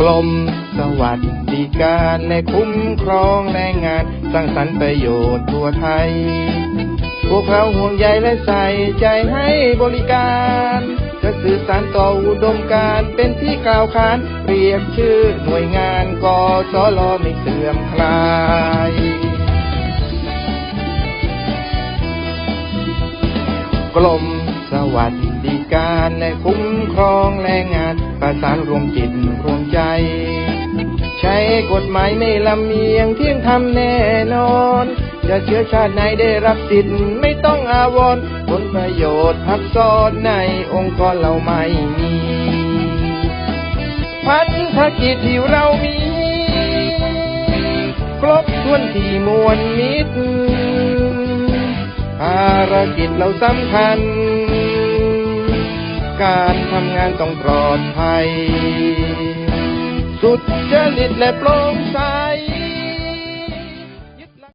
กรมสวัสดิการในคุ้มครองแรงงาน สร้างสรรค์ประโยชน์ทั่วไทย พวกเราห่วงใยและใส่ใจให้บริการ จะสื่อสารต่ออุดมการเป็นที่กล่าวขานเรียกชื่อหน่วยงานกสลไม่เสื่อมคลายกรมสวัสดิการในคุ้มครองแรงงาน สานรวมจิตรวมใจ ใช้กฎหมายไม่ลำเอียงเที่ยงธรรมแน่นอน จะเชื้อชาติไหนได้รับสิทธิ์ไม่ต้องอาวรณ์ผลประโยชน์ทับซ้อนในองค์กรเราไม่มีพันธกิจที่เรามี ครบถ้วนที่มวลมิตรภารกิจเราสำคัญ การ ต้องปลอดภัย สุดจริตและโปร่งใส